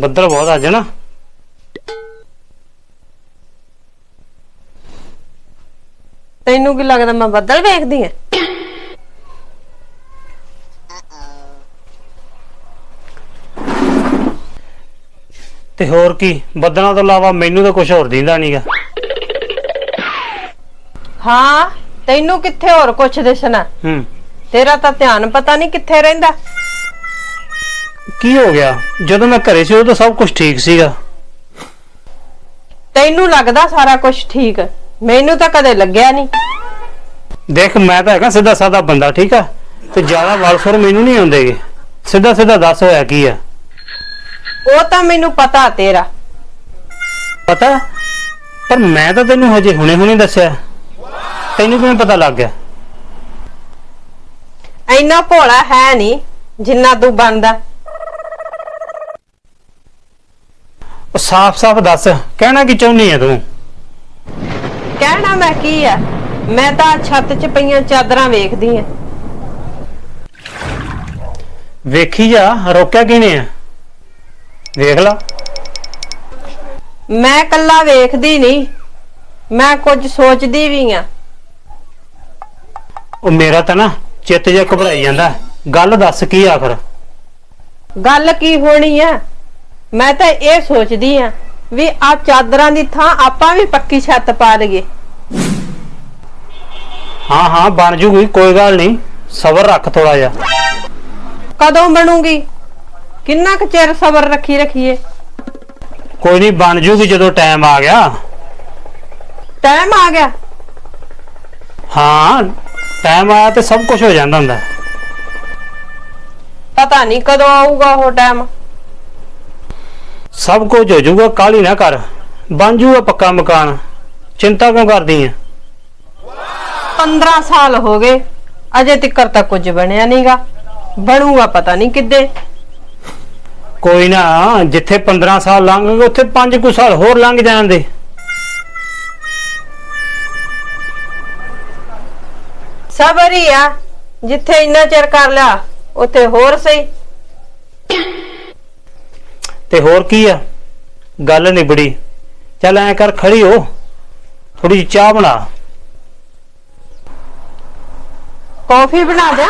ਬੱਦਲ ਬਹੁਤ ਅੱਜ ਨਾ ਤੈਨੂੰ ਕੀ ਲੱਗਦਾ ਮੈਂ ਬੱਦਲ ਵੇਖਦੀ ਆ? ਤੇ ਹੋਰ ਕੀ ਬੱਦਲਾਂ ਤੋਂ ਇਲਾਵਾ ਮੈਨੂੰ ਤਾਂ ਕੁਝ ਹੋਰ ਦਿੰਦਾ ਨਹੀਂਗਾ ਹਾਂ ਤੈਨੂੰ ਕਿੱਥੇ ਹੋਰ ਕੁਛ ਦਿਸਣਾ? ਹੂੰ। ਤੇਰਾ ਤਾਂ ਧਿਆਨ ਪਤਾ ਨਹੀਂ ਕਿੱਥੇ ਰਹਿੰਦਾ। ਕੀ ਹੋ ਗਿਆ? ਜਦੋਂ ਮੈਂ ਘਰੇ ਸੀ ਉਦੋਂ ਸਭ ਕੁਝ ਠੀਕ ਸੀਗਾ। ਤੈਨੂੰ ਲੱਗਦਾ ਸਾਰਾ ਕੁਝ ਠੀਕ? ਮੈਨੂੰ ਤਾਂ ਕਦੇ ਲੱਗਿਆ ਨਹੀਂ। ਦੇਖ ਮੈਂ ਤਾਂ ਹੈਗਾ ਸਿੱਧਾ ਸਾਦਾ ਬੰਦਾ ਠੀਕ ਆ? ਤੇ ਜ਼ਿਆਦਾ ਵਲਸਰ ਮੈਨੂੰ ਨਹੀਂ ਆਉਂਦੇਗੇ। ਸਿੱਧਾ ਸਿੱਧਾ ਦੱਸ ਹੋਇਆ ਕੀ ਆ? ਉਹ ਤਾਂ ਮੈਨੂੰ ਪਤਾ ਤੇਰਾ। ਪਤਾ? ਪਰ ਮੈਂ ਤਾਂ ਤੈਨੂੰ ਹਜੇ ਹੁਣੇ ਹੁਣੇ ਦੱਸਿਆ। ਤੈਨੂੰ ਕਿਵੇਂ ਪਤਾ ਲੱਗ ਗਿਆ? ਇੰਨਾ ਭੋਲਾ ਹੈ ਨਹੀਂ ਜਿੰਨਾ ਤੂੰ ਬਣਦਾ। ਉਹ ਸਾਫ਼-ਸਾਫ਼ ਦੱਸ ਕਹਿਣਾ ਕੀ ਚਾਹੁੰਦੀ ਆ ਤੂੰ? ਕਹਿਣਾ ਮੈਂ ਕੀ ਆ? ਮੈਂ ਤਾਂ ਛੱਤ 'ਚ ਪਈਆਂ ਚਾਦਰਾਂ ਵੇਖਦੀ ਆ। ਵੇਖੀ ਜਾ ਰੋਕਿਆ ਕਿਨੇ ਆ? ਵੇਖ ਲਾ। ਮੈਂ ਕੱਲਾ ਵੇਖਦੀ ਨਹੀਂ ਮੈਂ ਕੁਝ ਸੋਚਦੀ ਵੀ ਆ। ਉਹ ਮੇਰਾ ਤਾਂ ਨਾ ਚਿੱਤ ਜਿਹਾ ਘਬਰਾਈ ਜਾਂਦਾ। ਗੱਲ ਦੱਸ ਕੀ ਆਖਰ ਗੱਲ ਕੀ ਹੋਣੀ ਆ? ਮੈਂ ਤਾਂ ਇਹ ਸੋਚਦੀ ਆ ਵੀ ਆ ਚਾਦਰਾਂ ਦੀ ਥਾਂ ਆਪਾਂ ਵੀ ਪੱਕੀ ਛੱਤ ਪਾ ਲਈਏ ਹਾਂ ਹਾਂ ਬਣ ਜੂਗੀ ਕੋਈ ਗੱਲ ਨਹੀਂ। ਸਬਰ ਰੱਖ ਥੋੜਾ ਜਿਹਾ। ਕਦੋਂ ਬਣੂਗੀ? ਕਿੰਨਾ ਕੁ ਚਿਰ ਸਬਰ ਰੱਖੀ ਰੱਖੀਏ? ਕੋਈ ਨਹੀਂ ਬਣ ਜੂਗੀ ਜਦੋਂ ਟਾਈਮ ਆ ਗਿਆ। ਟਾਈਮ ਆ ਗਿਆ। ਹਾਂ ਟਾਈਮ ਆਇਆ ਤੇ ਸਭ ਕੁਝ ਹੋ ਜਾਂਦਾ ਹੁੰਦਾ। ਪਤਾ ਨਹੀਂ ਕਦੋਂ ਆਊਗਾ ਉਹ ਟਾਈਮ ਸਭ ਕੁਝ ਹੋ ਜਾਊਗਾ ਕਾਲੀ ਨਾ ਕਰ। ਬਣ ਜੂਗਾ ਪੱਕਾ ਮਕਾਨ। ਚਿੰਤਾ ਕਿਉਂ ਕਰਦੀ ਆ? 15 ਸਾਲ ਹੋ ਗਏ। ਅਜੇ ਤੱਕ ਤਾਂ ਕੁਝ ਬਣਿਆ ਨਹੀਂਗਾ ਬਣੂਗਾ ਪਤਾ ਨਹੀਂ ਕਿੱਦੇ। ਕੋਈ ਨਾ ਜਿੱਥੇ 15 ਸਾਲ ਲੰਘ ਗਏ ਉੱਥੇ 5 ਕੁ ਸਾਲ ਹੋਰ ਲੰਘ ਜਾਣਦੇ ਸਬਰ ਹੀ ਆ ਜਿੱਥੇ ਇੰਨਾ ਚਿਰ ਕਰ ਲਿਆ ਉੱਥੇ ਹੋਰ ਸਹੀ। ਤੇ ਹੋਰ ਕੀ ਆ? ਗੱਲ ਨਿਬੜੀ। ਚੱਲ ਐ ਕਰ ਖੜੀ ਹੋ। ਥੋੜੀ ਚਾਹ ਬਣਾ। ਕੌਫੀ ਬਣਾ ਦਿਆਂ?